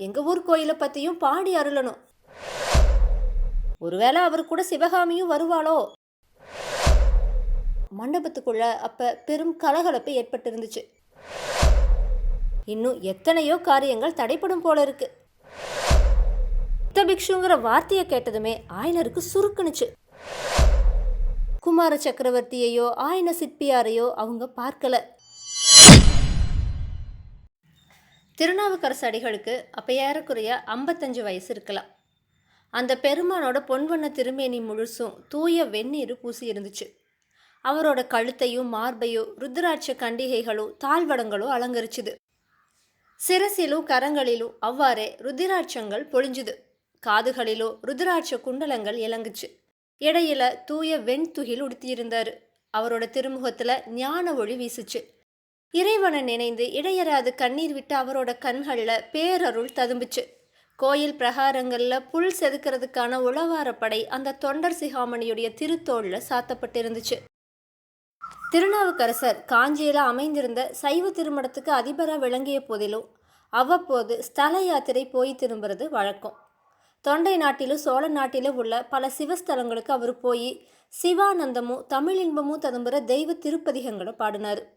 எங்கள் ஊர் கோயிலை பற்றியும் பாடி அருளணும். ஒருவேளை அவர் கூட சிவகாமியும் வருவாளோ? மண்டபத்துக்குள்ள அப்ப பெரும் கலகலப்பு ஏற்பட்டிருந்துச்சு. இன்னும் எத்தனையோ காரியங்கள் தடைப்படும் போல இருக்கு. பிக்ஷுங்கிற வார்த்தையை கேட்டதுமே ஆயனருக்கு சுருக்குனுச்சு. குமார சக்கரவர்த்தியையோ ஆயன சிற்பியாரையோ அவங்க பார்க்கல. திருநாவுக்கரசு அடிகளுக்கு அப்போ ஏறக்குறைய ஐம்பத்தஞ்சு வயசு இருக்கலாம். அந்த பெருமானோட பொன்வண்ண திருமேனி முழுசும் தூய வெந்நீர் பூசி இருந்துச்சு அவரோட கழுத்தையும் மார்பையும் ருத்ராட்ச கண்டிகைகளும் தாழ்வடங்களும் அலங்கரிச்சுது. சிரசிலும் கரங்களிலும் அவ்வாறே ருதிராட்சங்கள் பொழிஞ்சுது. காதுகளிலோ ருத்ராட்ச குண்டலங்கள் இலங்குச்சு. இடையில தூய வெண்துகில் உடுத்தியிருந்தாரு. அவரோட திருமுகத்தில் ஞான ஒளி வீசுச்சு. இறைவனை நினைந்து இடையராது கண்ணீர் விட்டு அவரோட கண்களில் பேரருள் ததும்பிச்சு. கோயில் பிரகாரங்களில் புல் செதுக்கிறதுக்கான உளவாரப்படை அந்த தொண்டர் சிகாமணியுடைய திருத்தோளில் சாத்தப்பட்டிருந்துச்சு. திருநாவுக்கரசர் காஞ்சியில் அமைந்திருந்த சைவ திருமணத்துக்கு அதிபராக விளங்கிய போதிலும் அவ்வப்போது ஸ்தல யாத்திரை போய் திரும்புறது வழக்கம். தொண்டை நாட்டிலும் சோழ நாட்டிலும் உள்ள பல சிவஸ்தலங்களுக்கு அவர் போய் சிவானந்தமும் தமிழ் இன்பமும் ததும்புற தெய்வ திருப்பதிகங்களை பாடினார்.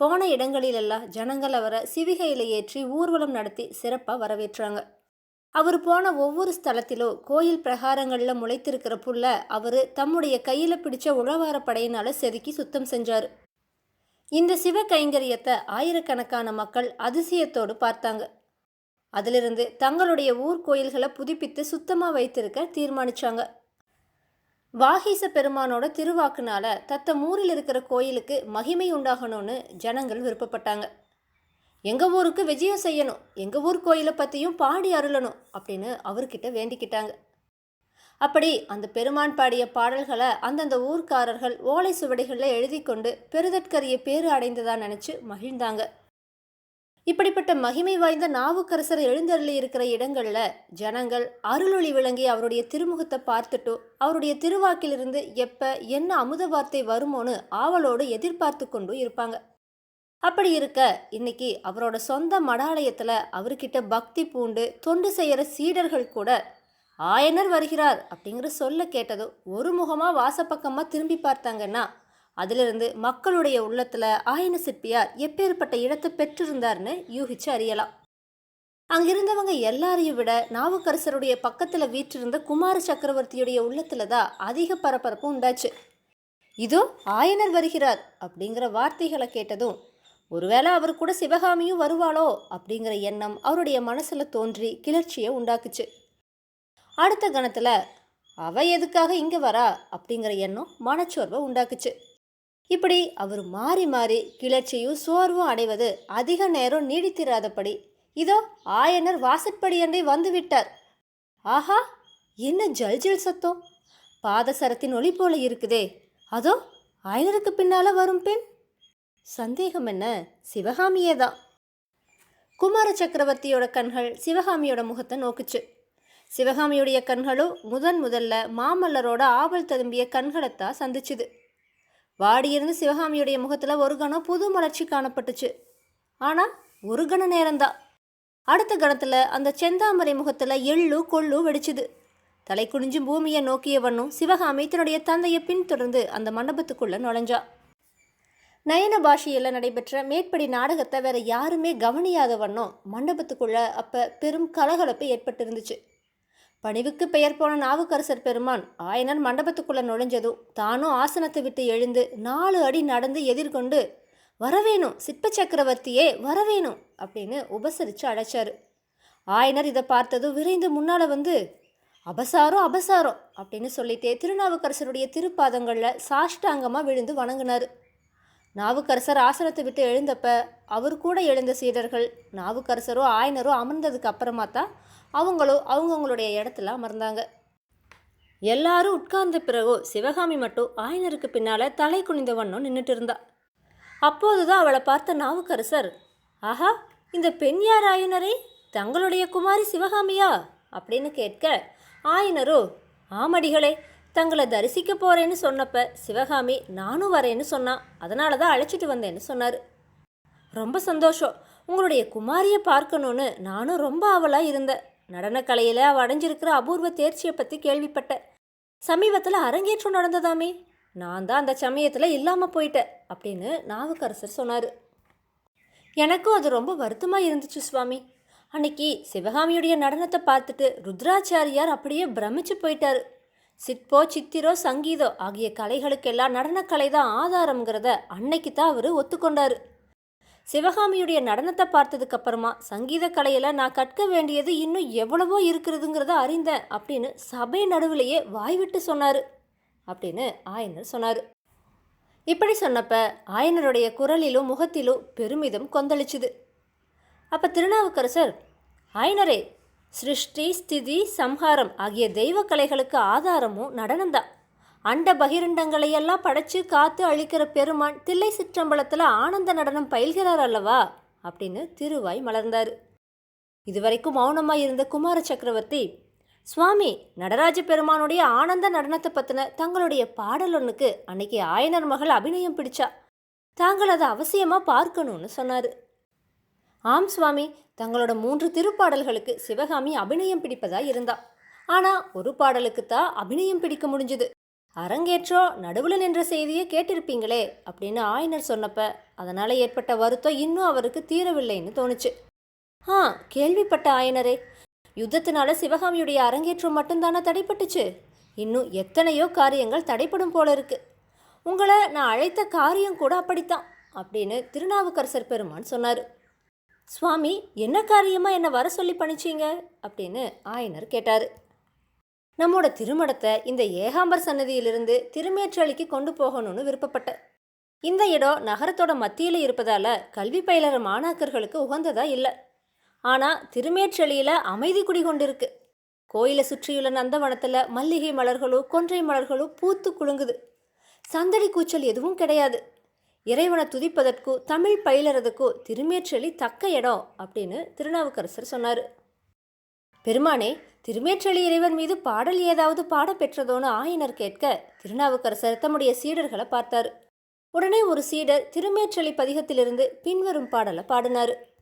போன இடங்களிலெல்லாம் ஜனங்கள் அவரை சிவிகையில் ஏற்றி ஊர்வலம் நடத்தி சிறப்பாக வரவேற்றாங்க. அவர் போன ஒவ்வொரு ஸ்தலத்திலும் கோயில் பிரகாரங்களில் முளைத்திருக்கிற புல்ல அவர் தம்முடைய கையில் பிடிச்ச உழவார படையினால் செதுக்கி சுத்தம் செஞ்சார். இந்த சிவ கைங்கரியத்தை ஆயிரக்கணக்கான மக்கள் அதிசயத்தோடு பார்த்தாங்க. அதிலிருந்து தங்களுடைய ஊர் கோயில்களை புதுப்பித்து சுத்தமாக வைத்திருக்க தீர்மானிச்சாங்க. வாகீச பெருமானோட திருவாக்குனால தத்தம் ஊரில் இருக்கிற கோயிலுக்கு மகிமை உண்டாகணும்னு ஜனங்கள் விருப்பப்பட்டாங்க. எங்கள் ஊருக்கு விஜயம் செய்யணும் எங்கள் ஊர் கோயிலை பற்றியும் பாடி அருளணும் அப்படின்னு அவர்கிட்ட வேண்டிக்கிட்டாங்க. அப்படி அந்த பெருமான் பாடிய பாடல்களை அந்தந்த ஊர்க்காரர்கள் ஓலை சுவடிகளில் எழுதி கொண்டு பெருதற்கரிய பேறு அடைந்ததாக நினச்சி மகிழ்ந்தாங்க. இப்படிப்பட்ட மகிமை வாய்ந்த நாவுக்கரசர் எழுந்தருளி இருக்கிற இடங்களில் ஜனங்கள் அருளொளி விளங்கி அவருடைய திருமுகத்தை பார்த்துட்டோ அவருடைய திருவாக்கிலிருந்து எப்போ என்ன அமுத வார்த்தை வருமோன்னு ஆவலோடு எதிர்பார்த்து கொண்டு இருப்பாங்க. அப்படி இருக்க இன்னைக்கு அவரோட சொந்த மடாலயத்தில் அவர்கிட்ட பக்தி பூண்டு தொண்டு செய்கிற சீடர்கள் கூட ஆயனர் வருகிறார் அப்படிங்கிற சொல்ல கேட்டதோ ஒரு முகமாக வாசப்பக்கமாக திரும்பி பார்த்தாங்கன்னா அதிலிருந்து மக்களுடைய உள்ளத்தில் ஆயன சிற்பியார் எப்பேற்பட்ட இடத்தை பெற்றிருந்தார்னு யூகிச்சு அறியலாம். அங்கிருந்தவங்க எல்லாரையும் விட நாவுக்கரசருடைய பக்கத்தில் வீற்றிருந்த குமார சக்கரவர்த்தியுடைய உள்ளத்தில் தான் அதிக பரபரப்பு உண்டாச்சு. இதோ ஆயனர் வருகிறார் அப்படிங்கிற வார்த்தைகளை கேட்டதும் ஒருவேளை அவர் கூட சிவகாமியும் வருவாளோ அப்படிங்கிற எண்ணம் அவருடைய மனசில் தோன்றி கிளர்ச்சியை உண்டாக்குச்சு. அடுத்த கணத்தில் அவ எதுக்காக இங்கே வரா அப்படிங்கிற எண்ணம் மனச்சோர்வை உண்டாக்குச்சு. இப்படி அவர் மாறி மாறி கிளர்ச்சியும் சோர்வும் அடைவது அதிக நேரம் நீடித்திராதபடி இதோ ஆயனர் வாசற்படியண்டை வந்துவிட்டார். ஆஹா என்ன ஜல்ஜில் சத்தம்? பாதசரத்தின் ஒளி போல இருக்குதே. அதோ ஆயனருக்கு பின்னால வரும் பெண். சந்தேகம் என்ன? சிவகாமியே தான் குமார சக்கரவர்த்தியோட கண்கள் சிவகாமியோட முகத்தை நோக்குச்சு. சிவகாமியுடைய கண்களும் முதன் முதல்ல மாமல்லரோட ஆவல் ததும்பிய கண்களைத்தான் சந்திச்சுது. வாடியிருந்து சிவகாமியுடைய முகத்தில் ஒரு கணம் புது மலர்ச்சி காணப்பட்டுச்சு. ஆனால் ஒரு கண நேரம்தான். அடுத்த கணத்தில் அந்த செந்தாமரை முகத்தில் எள்ளு கொள்ளு வெடிச்சுது. தலை குனிஞ்சு பூமியை நோக்கிய வண்ணம் சிவகாமி தன்னுடைய தந்தையை பின்தொடர்ந்து அந்த மண்டபத்துக்குள்ளே நுழைஞ்சா. நயன பாஷையில் நடைபெற்ற மேற்படி நாடகத்தை வேற யாருமே கவனியாத வண்ணம் மண்டபத்துக்குள்ளே அப்போ பெரும் கலகலப்பு ஏற்பட்டிருந்துச்சு. பணிவுக்கு பெயர் போன நாவுக்கரசர் பெருமான் ஆயனர் மண்டபத்துக்குள்ளே நுழைஞ்சதும் தானும் ஆசனத்தை விட்டு எழுந்து நாலு அடி நடந்து எதிர்கொண்டு வரவேணும் சிற்ப சக்கரவர்த்தியே வரவேணும் அப்படின்னு உபசரித்து அழைச்சாரு. ஆயனர் இதை பார்த்ததும் விரைந்து முன்னால் வந்து அபசாரம் அபசாரம் அப்படின்னு சொல்லிட்டே திருநாவுக்கரசருடைய திருப்பாதங்களில் சாஷ்டாங்கமாக விழுந்து வணங்கினார். நாவுக்கரசர் ஆசனத்தை விட்டு எழுந்தப்ப அவர் கூட எழுந்த சீடர்கள் நாவுக்கரசரோ ஆயனரோ அமர்ந்ததுக்கு அப்புறமா தான் அவங்களும் அவங்கவுங்களுடைய இடத்துல அமர்ந்தாங்க. எல்லாரும் உட்கார்ந்த பிறகோ சிவகாமி மட்டும் ஆயனருக்கு பின்னால தலை குனிந்த வண்ணம் நின்றுட்டு இருந்தா அப்போதுதான் அவளை பார்த்த நாவுக்கரசர் ஆஹா இந்த பெண் யார் ஆயனரே? தங்களுடைய குமாரி சிவகாமியா? அப்படின்னு கேட்க ஆயனரோ ஆமடிகளே தங்களை தரிசிக்க போறேன்னு சொன்னப்ப சிவகாமி நானும் வரேன்னு சொன்னான் அதனால தான் அழைச்சிட்டு வந்தேன்னு சொன்னார். ரொம்ப சந்தோஷம். உங்களுடைய குமாரியை பார்க்கணுன்னு நானும் ரொம்ப ஆவலாக இருந்தேன். நடனக்கலையில் அவள் அடைஞ்சிருக்கிற அபூர்வ தேர்ச்சியை பற்றி கேள்விப்பட்டேன். சமீபத்தில் அரங்கேற்றம் நடந்ததாமே. நான் தான் அந்த சமயத்தில் இல்லாமல் போயிட்டேன் அப்படின்னு நாவுக்கரசர் சொன்னார். எனக்கும் அது ரொம்ப வருத்தமாக இருந்துச்சு சுவாமி. அன்னைக்கு சிவகாமியுடைய நடனத்தை பார்த்துட்டு ருத்ராச்சாரியார் அப்படியே பிரமிச்சு போயிட்டாரு. சிற்போ சித்திரோ சங்கீதோ ஆகிய கலைகளுக்கெல்லாம் நடனக்கலை தான் ஆதாரம்ங்கிறத அன்னைக்கு தான் அவர் ஒத்துக்கொண்டார். சிவகாமியுடைய நடனத்தை பார்த்ததுக்கு அப்புறமா சங்கீத கலையில நான் கற்க வேண்டியது இன்னும் எவ்வளவோ இருக்கிறதுங்கிறத அறிந்தேன் அப்படின்னு சபை நடுவிலேயே வாய்விட்டு சொன்னார் அப்படின்னு ஆயனர் சொன்னார். இப்படி சொன்னப்ப ஆயனருடைய குரலிலும் முகத்திலும் பெருமிதம் கொந்தளிச்சுது. அப்ப திருநாவுக்கரசர் ஆயனரே சிருஷ்டி ஸ்திதி சம்ஹாரம் ஆகிய தெய்வ கலைகளுக்கு ஆதாரமும் நடனம்தான். அண்ட பகிரண்டங்களையெல்லாம் படைச்சு காத்து அழிக்கிற பெருமான் தில்லை சிற்றம்பலத்தில் ஆனந்த நடனம் பயில்கிறார் அல்லவா? அப்படின்னு திருவாய் மலர்ந்தார். இதுவரைக்கும் மௌனமாக இருந்த குமார சக்கரவர்த்தி சுவாமி நடராஜ பெருமானுடைய ஆனந்த நடனத்தை பற்றின தங்களுடைய பாடல் ஒன்றுக்கு அன்னைக்கு ஆயனர் மகள் அபிநயம் பிடிச்சா தாங்கள் அதை அவசியமாக பார்க்கணும்னு சொன்னார். ஆம் சுவாமி தங்களோட மூன்று திருப்பாடல்களுக்கு சிவகாமி அபிநயம் பிடிப்பதா இருந்தா ஆனால் ஒரு பாடலுக்கு தான் அபிநயம் பிடிக்க முடிஞ்சுது. அரங்கேற்றோ நடுவில் நின்ற செய்தியை கேட்டிருப்பீங்களே அப்படின்னு ஆயனர் சொன்னப்ப அதனால் ஏற்பட்ட வருத்தம் இன்னும் அவருக்கு தீரவில்லைன்னு தோணுச்சு. ஆ கேள்விப்பட்ட ஆயனரே யுத்தத்தினால சிவகாமியுடைய அரங்கேற்றம் மட்டும்தானே தடைப்பட்டுச்சு? இன்னும் எத்தனையோ காரியங்கள் தடைப்படும் போல இருக்கு. உங்களை நான் அழைத்த காரியம் கூட அப்படித்தான் அப்படின்னு திருநாவுக்கரசர் பெருமான் சொன்னார். சுவாமி என்ன காரியமாக என்னை வர சொல்லி பணிச்சீங்க? அப்படின்னு ஆயனர் கேட்டார். நம்மோட திருமணத்தை இந்த ஏகாம்பர் சன்னதியிலிருந்து திருமேற்றலிக்கு கொண்டு போகணும்னு விருப்பப்பட்ட. இந்த இடம் நகரத்தோட மத்தியில் இருப்பதால கல்வி பயிலற மாணாக்கர்களுக்கு உகந்ததா இல்லை. ஆனால் திருமேற்றலியில் அமைதி குடிகொண்டிருக்கு கோயிலை சுற்றியுள்ள நந்தவனத்தில் மல்லிகை மலர்களும் கொன்றை மலர்களும் பூத்து குலுங்குது. சந்தடி கூச்சல் எதுவும் கிடையாது. இறைவனை துதிப்பதற்கோ தமிழ் பயிலறதுக்கோ திருமேற்றலி தக்க இடம் அப்படின்னு திருநாவுக்கரசர் சொன்னார். பெருமானே திருமேற்றளி இறைவன் மீது பாடல் ஏதாவது பாட பெற்றதோன்னு ஆயனர் கேட்க திருநாவுக்கரசர் தம்முடைய சீடர்களை பார்த்தார். உடனே ஒரு சீடர் திருமேற்றளி பதிகத்திலிருந்து பின்வரும் பாடலை பாடினார்.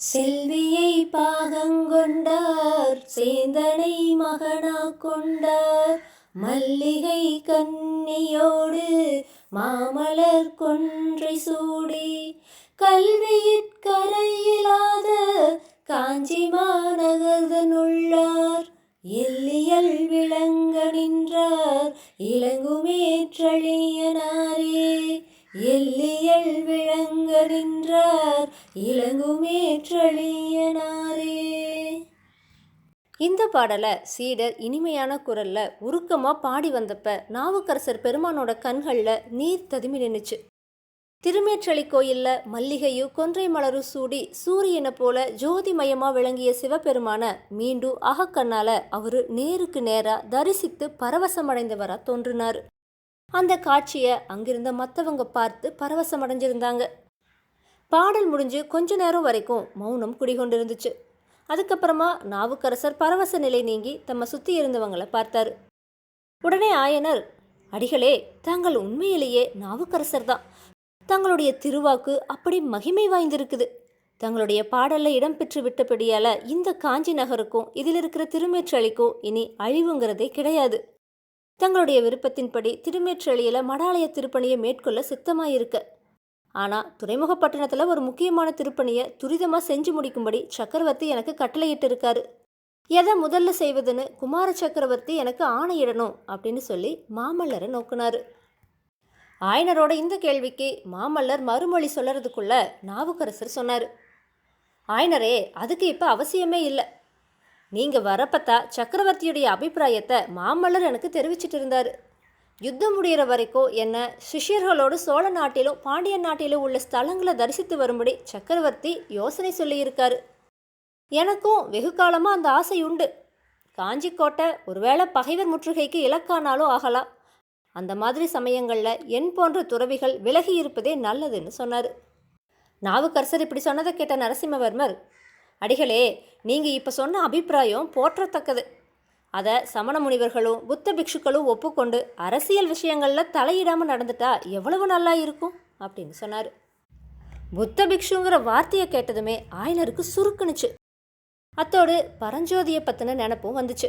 செல்வியை பாகங்கொண்டார் சேந்தனை மகனா கொண்டார் மல்லிகை கன்னியோடு மாமலர் கொன்றை சூடி கல்வியிற்கரையிலாத காஞ்சி மாநகர்தனுள்ளார் விளங்க நின்றார் இளங்குமேற்றழியனாரே எல்லியல் விளங்க நின்றார் இளங்குமேற்றழியனாரே இந்த பாடலை சீடர் இனிமையான குரல்ல உருக்கமாக பாடி வந்தப்ப நாவுக்கரசர் பெருமானோட கண்களில் நீர் ததுமி நின்றுச்சு திருமேற்றளி கோயில்ல மல்லிகையும் கொன்றை மலரும் சூடி சூரியனை போல ஜோதிமயமாக விளங்கிய சிவபெருமான மீண்டும் அகக்கண்ணால அவரு நேருக்கு நேரா தரிசித்து பரவசமடைந்தவரா தோன்றினார். அந்த காட்சியை அங்கிருந்த மற்றவங்க பார்த்து பரவசமடைஞ்சிருந்தாங்க. பாடல் முடிஞ்சு கொஞ்ச நேரம் வரைக்கும் மௌனம் குடிகொண்டிருந்துச்சு. அதுக்கப்புறமா நாவுக்கரசர் பரவச நிலை நீங்கி தம்மை சுற்றி இருந்தவங்களை பார்த்தாரு. உடனே ஆயனர் அடிகளே தாங்கள் உண்மையிலேயே நாவுக்கரசர் தான். தங்களுடைய திருவாக்கு அப்படி மகிமை வாய்ந்திருக்குது. தங்களுடைய பாடலில் இடம்பெற்று விட்டபடியால இந்த காஞ்சி நகருக்கும் இதில் இருக்கிற திருமேற்றளிக்கும் இனி அழிவுங்கிறதே கிடையாது. தங்களுடைய விருப்பத்தின்படி திருமேற்றளியில் மடாலய திருப்பணியை மேற்கொள்ள சித்தமாயிருக்க. ஆனால் துறைமுகப்பட்டினத்தில் ஒரு முக்கியமான திருப்பணியை துரிதமாக செஞ்சு முடிக்கும்படி சக்கரவர்த்தி எனக்கு கட்டளையிட்டு இருக்காரு எதை முதல்ல செய்வதுன்னு குமார சக்கரவர்த்தி எனக்கு ஆணையிடணும் அப்படின்னு சொல்லி மாமல்லரை நோக்குனாரு. ஆயனரோட இந்த கேள்விக்கு மாமல்லர் மறுமொழி சொல்லறதுக்குள்ள நாவுக்கரசர் சொன்னார். ஆயனரே அதுக்கு இப்போ அவசியமே இல்லை. நீங்கள் வரப்பத்தா சக்கரவர்த்தியுடைய அபிப்பிராயத்தை மாமல்லர் எனக்கு தெரிவிச்சிட்டு இருந்தார். யுத்தம் முடிகிற வரைக்கும் என்ன சிஷ்யர்களோடு சோழ நாட்டிலும் பாண்டியன் நாட்டிலும் உள்ள ஸ்தலங்களை தரிசித்து வரும்படி சக்கரவர்த்தி யோசனை சொல்லியிருக்காரு. எனக்கும் வெகு காலமாக அந்த ஆசை உண்டு. காஞ்சிக்கோட்டை ஒருவேளை பகைவர் முற்றுகைக்கு இலக்கானாலும் ஆகலாம். அந்த மாதிரி சமயங்களில் என் போன்ற துறவிகள் விலகி இருப்பதே நல்லதுன்னு சொன்னார். நாவுக்கரசர் இப்படி சொன்னதை கேட்ட நரசிம்மவர்மர் அடிகளே நீங்கள் இப்போ சொன்ன அபிப்பிராயம் போற்றத்தக்கது. அதை சமண முனிவர்களும் புத்த பிக்ஷுக்களும் ஒப்புக்கொண்டு அரசியல் விஷயங்களில் தலையிடாமல் நடந்துட்டா எவ்வளவு நல்லா இருக்கும்? அப்படின்னு சொன்னார். புத்த பிக்ஷுங்கிற வார்த்தையை கேட்டதுமே ஆயனருக்கு சுருக்குனுச்சு. அத்தோடு பரஞ்சோதியை பற்றின நினப்பும் வந்துச்சு.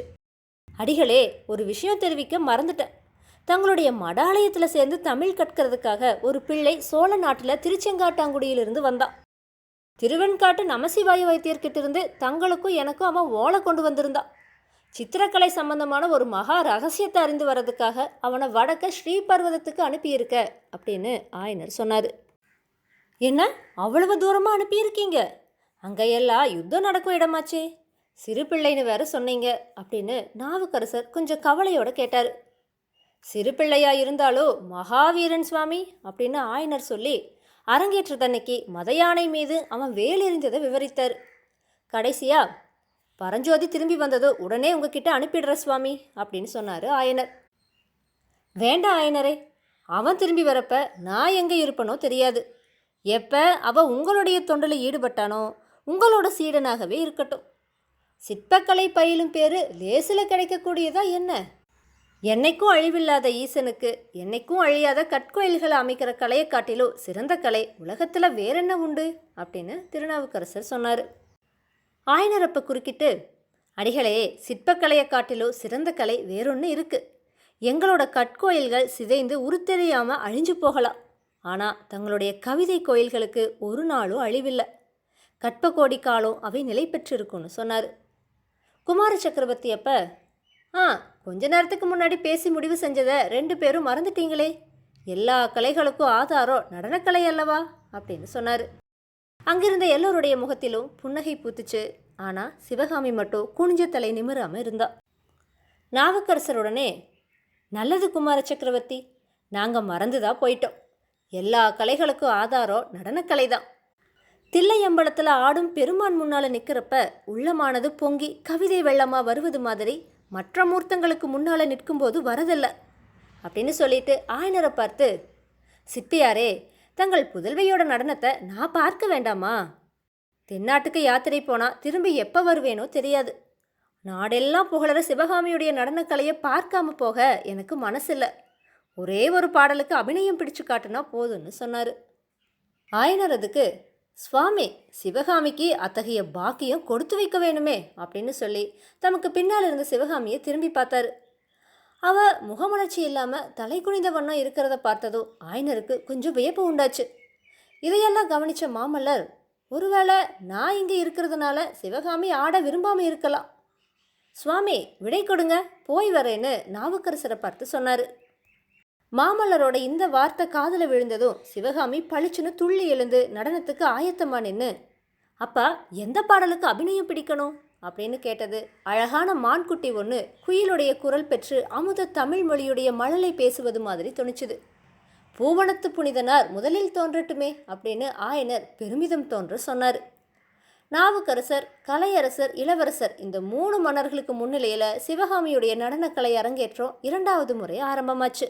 அடிகளே ஒரு விஷயம் தெரிவிக்க மறந்துட்டேன். தங்களுடைய மடாலயத்தில் சேர்ந்து தமிழ் கற்கிறதுக்காக ஒரு பிள்ளை சோழ நாட்டில் திருச்செங்காட்டாங்குடியிலிருந்து வந்தான் திருவெண்காட்டு நமசிவாய வைத்தியர்கிட்ட இருந்து தங்களுக்கும் எனக்கும் அவன் ஓலை கொண்டு வந்திருந்தான் சித்திரக்கலை சம்பந்தமான ஒரு மகா ரகசியத்தை அறிந்து வர்றதுக்காக அவனை வடக்க ஸ்ரீபர்வதத்துக்கு அனுப்பியிருக்க அப்படின்னு ஆயனர் சொன்னார். என்ன? அவ்வளவு தூரமாக அனுப்பியிருக்கீங்க? அங்கெல்லாம் யுத்தம் நடக்கும் இடமாச்சே. சிறு பிள்ளைன்னு வேற சொன்னீங்க அப்படின்னு நாவுக்கரசர் கொஞ்சம் கவலையோட கேட்டார். சிறு பிள்ளையா இருந்தாலோ மகாவீரன் சுவாமி அப்படின்னு ஆயனர் சொல்லி அரங்கேற்றத்தன்னைக்கு மத யானை மீது அவன் வேலெறிஞ்சதை விவரித்தார். கடைசியா பரஞ்சோதி திரும்பி வந்ததோ உடனே உங்ககிட்ட அனுப்பிடுற சுவாமி அப்படின்னு சொன்னார் ஆயனர். வேண்டாம் ஆயனரே அவன் திரும்பி வரப்ப நான் எங்கே இருப்பனோ தெரியாது. எப்போ அவன் உங்களுடைய தொண்டில் ஈடுபட்டானோ உங்களோட சீடனாகவே இருக்கட்டும். சிற்பக்கலை பயிலும் பேர் லேசில் கிடைக்கக்கூடியதா என்ன? என்னைக்கும் அழிவில்லாத ஈசனுக்கு என்னைக்கும் அழியாத கற்கோயில்களை அமைக்கிற கலையை காட்டிலும் சிறந்த கலை உலகத்தில் வேறென்ன உண்டு? அப்படின்னு திருநாவுக்கரசர் சொன்னார். ஆயனரப்ப குறுக்கிட்டு அடிகளே சிற்பக்கலையை காட்டிலும் சிறந்த கலை வேறொன்று இருக்குது எங்களோட கற்கோயில்கள் சிதைந்து உருத்தெரியாமல் அழிஞ்சு போகலாம். ஆனால் தங்களுடைய கவிதை கோயில்களுக்கு ஒரு நாளும் அழிவில்லை. கற்ப கோடி காலம் அவை நிலை பெற்றிருக்கும்னு சொன்னார். குமார சக்கரவர்த்தி அப்போ ஆ கொஞ்ச நேரத்துக்கு முன்னாடி பேசி முடிவு செஞ்சதை ரெண்டு பேரும் மறந்துட்டீங்களே. எல்லா கலைகளுக்கும் ஆதாரம் நடனக்கலை அல்லவா? அப்படின்னு சொன்னார். அங்கிருந்த எல்லோருடைய முகத்திலும் புன்னகை பூத்துச்சு. ஆனால் சிவகாமி மட்டும் குனிஞ்ச தலை நிமிராமல் இருந்தா. நாவுக்கரசருடனே நல்லது குமார சக்கரவர்த்தி நாங்கள் மறந்துதான் போயிட்டோம். எல்லா கலைகளுக்கும் ஆதாரம் நடனக்கலை தான். தில்லையம்பலத்தில் ஆடும் பெருமான் முன்னால் நிற்கிறப்ப உள்ளமானது பொங்கி கவிதை வெள்ளமாக வருவது மாதிரி மற்ற மூர்த்தங்களுக்கு முன்னால் நிற்கும்போது வரதில்ல. அப்படின்னு சொல்லிட்டு ஆயனரை பார்த்து சித்தியாரே தங்கள் புதல்வியோட நடனத்தை நான் பார்க்க வேண்டாமா? தென்னாட்டுக்கு யாத்திரை போனால் திரும்பி எப்போ வருவேனோ தெரியாது. நாடெல்லாம் புகழற சிவகாமியுடைய நடனக்கலையை பார்க்காம போக எனக்கு மனசில்லை. ஒரே ஒரு பாடலுக்கு அபிநயம் பிடிச்சு காட்டுனா போதும்னு சொன்னார். ஆயனர் அதுக்கு சுவாமி சிவகாமிக்கு அத்தகைய பாக்கியம் கொடுத்து வைக்க வேணுமே அப்படின்னு சொல்லி தமக்கு பின்னால் இருந்த சிவகாமியை திரும்பி பார்த்தாரு. அவ முகமலர்ச்சி இல்லாமல் தலை குனிந்த வண்ணம் இருக்கிறத பார்த்ததோ ஆயனருக்கு கொஞ்சம் வியப்பு உண்டாச்சு. இதையெல்லாம் கவனித்த மாமல்லர் ஒருவேளை நான் இங்கே இருக்கிறதுனால சிவகாமி ஆட விரும்பாமல் இருக்கலாம். சுவாமி விடை கொடுங்க போய் வரேன்னு நாவுக்கரசரை பார்த்து சொன்னார். மாமல்லரோட இந்த வார்த்தை காதில் விழுந்ததும் சிவகாமி பளிச்சுன்னு துள்ளி எழுந்து நடனத்துக்கு ஆயத்தமா நின்று அப்பா எந்த பாடலுக்கு அபிநயம் பிடிக்கணும்? அப்படின்னு கேட்டது. அழகான மான்குட்டி ஒன்று குயிலுடைய குரல் பெற்று அமுத தமிழ் மொழியுடைய மழலை பேசுவது மாதிரி துணிச்சுது. பூவனத்து புனிதனார் முதலில் தோன்றட்டுமே அப்படின்னு ஆயனர் பெருமிதம் தோன்ற சொன்னார். நாவுக்கரசர் கலையரசர் இளவரசர் இந்த மூணு மன்னர்களுக்கு முன்னிலையில் சிவகாமியுடைய நடனக்கலை அரங்கேற்றம் இரண்டாவது முறை ஆரம்பமாச்சு.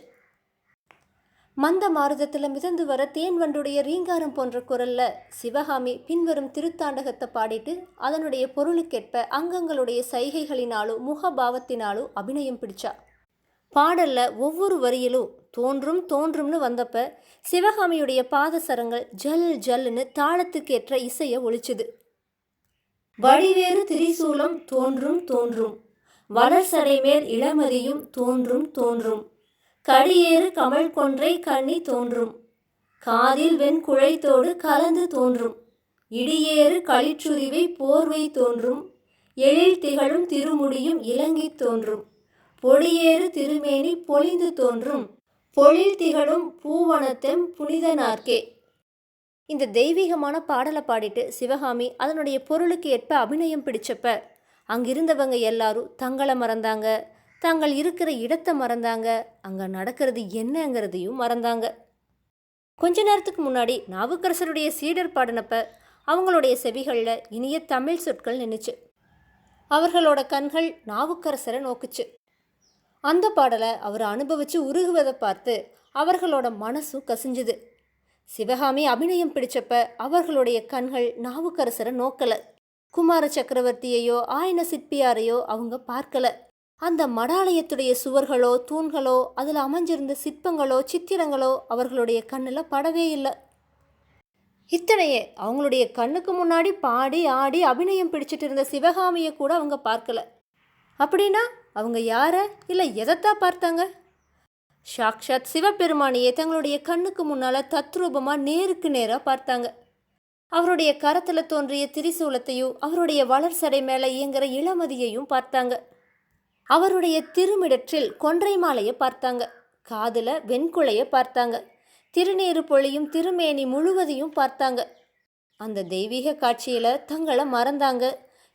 மந்த மாருதத்தில் மிதந்து வர தேன் வண்டுடைய ரீங்காரம் போன்ற குரல்ல சிவகாமி பின்வரும் திருத்தாண்டகத்தை பாடிட்டு அதனுடைய பொருளுக்கேற்ப அங்கங்களுடைய சைகைகளினாலும் முகபாவத்தினாலும் அபிநயம் பிடிச்சா. பாடல்ல ஒவ்வொரு வரியிலும் தோன்றும் தோன்றும்னு வந்தப்ப சிவகாமியுடைய பாதசரங்கள் ஜல் ஜல்லுன்னு தாளத்துக்கேற்ற இசையை ஒழிச்சுது. வடிவேறு திரிசூலம் தோன்றும் தோன்றும். வளர்சடை மேல் இளமதியும் தோன்றும் தோன்றும். கடியேறு கமல் கொன்றை கண்ணி தோன்றும். காதில் வெண்குழைத்தோடு கலந்து தோன்றும். இடியேறு களிச்சுரிவை போர்வை தோன்றும். எழில் திகழும் திருமுடியும் இலங்கி தோன்றும். பொடியேறு திருமேனி பொழிந்து தோன்றும். பொழில் திகழும் பூவனத்தெம் புனிதனார்க்கே இந்த தெய்வீகமான பாடலை பாடிட்டு சிவகாமி அதனுடைய பொருளுக்கு ஏற்ப அபிநயம் பிடிச்சப்ப அங்கிருந்தவங்க எல்லாரும் தங்களை மறந்தாங்க. தாங்கள் இருக்கிற இடத்தை மறந்தாங்க. அங்கே நடக்கிறது என்னங்கிறதையும் மறந்தாங்க. கொஞ்ச நேரத்துக்கு முன்னாடி நாவுக்கரசருடைய சீடர் பாடினப்ப அவங்களுடைய செவிகளில் இனிய தமிழ் சொற்கள் நின்றுச்சு அவர்களோட கண்கள் நாவுக்கரசரை நோக்குச்சு. அந்த பாடலை அவர் அனுபவித்து உருகுவதை பார்த்து அவர்களோட மனசும் கசிஞ்சுது. சிவகாமி அபிநயம் பிடிச்சப்ப அவர்களுடைய கண்கள் நாவுக்கரசரை நோக்கலை. குமார சக்கரவர்த்தியையோ ஆயன சிற்பியாரையோ அவங்க பார்க்கலை. அந்த மடாலயத்துடைய சுவர்களோ தூண்களோ அதில் அமைஞ்சிருந்த சிற்பங்களோ சித்திரங்களோ அவர்களுடைய கண்ணில் படவே இல்லை. இத்தனையே அவங்களுடைய கண்ணுக்கு முன்னாடி பாடி ஆடி அபிநயம் பிடிச்சிட்டு இருந்த சிவகாமியை கூட அவங்க பார்க்கல. அப்படின்னா அவங்க யாரை இல்லை எதைத்தான் பார்த்தாங்க? சாக்ஷாத் சிவபெருமானியை தங்களுடைய கண்ணுக்கு முன்னால் தத்ரூபமாக நேருக்கு நேராக பார்த்தாங்க. அவருடைய கரத்தில் தோன்றிய திரிசூலத்தையும் அவருடைய வளர்சடை மேலே இயங்குற இளமதியையும் பார்த்தாங்க. அவருடைய திருமிடற்றில் கொன்றை மாலையை பார்த்தாங்க. காதில் வெண்குலையை பார்த்தாங்க. திருநீறு பொழியும் திருமேனி முழுவதையும் பார்த்தாங்க. அந்த தெய்வீக காட்சியில் தங்களை மறந்தாங்க.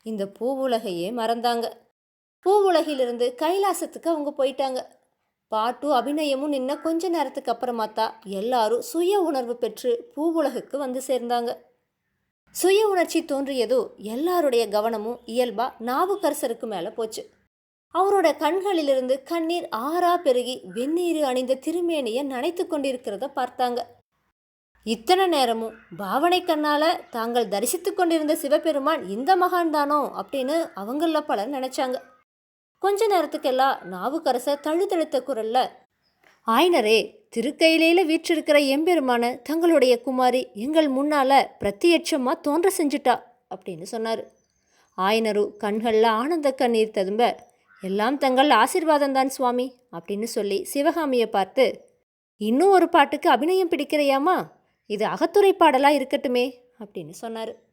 இந்த பூவுலகையே மறந்தாங்க. பூவுலகிலிருந்து கைலாசத்துக்கு அவங்க போயிட்டாங்க. பாட்டும் அபிநயமும் நின்ன கொஞ்ச நேரத்துக்கு அப்புறமா தான் எல்லாரும் சுய உணர்வு பெற்று பூவுலகுக்கு வந்து சேர்ந்தாங்க. சுய உணர்ச்சி தோன்றியதோ எல்லாருடைய கவனமும் இயல்பாக நாவுக்கரசருக்கு மேலே போச்சு. அவரோட கண்களிலிருந்து கண்ணீர் ஆறா பெருகி வெந்நீர் அணிந்த திருமேனியை நனைத்து கொண்டிருக்கிறத பார்த்தாங்க. இத்தனை நேரமும் பாவனை கண்ணால தாங்கள் தரிசித்து கொண்டிருந்த சிவபெருமான் இந்த மகான் தானோ அப்படின்னு அவங்கள பலர் நினைச்சாங்க. கொஞ்ச நேரத்துக்கெல்லாம் நாவுக்கரசர் தழுதழுத்த குரல்ல ஆயனரே திருக்கையிலையில வீற்றிருக்கிற எம்பெருமான தங்களுடைய குமாரி எங்கள் முன்னால பிரத்தியட்சமா தோன்ற செஞ்சுட்டா அப்படின்னு சொன்னார். ஆயனரு கண்களில் ஆனந்த கண்ணீர் ததும்ப எல்லாம் தங்கள் ஆசிர்வாதம்தான் சுவாமி அப்படின்னு சொல்லி சிவகாமியை பார்த்து இன்னும் ஒரு பாட்டுக்கு அபிநயம் பிடிக்கிறையாமா இது அகத்துறை பாடலாக இருக்கட்டுமே அப்படின்னு சொன்னார்.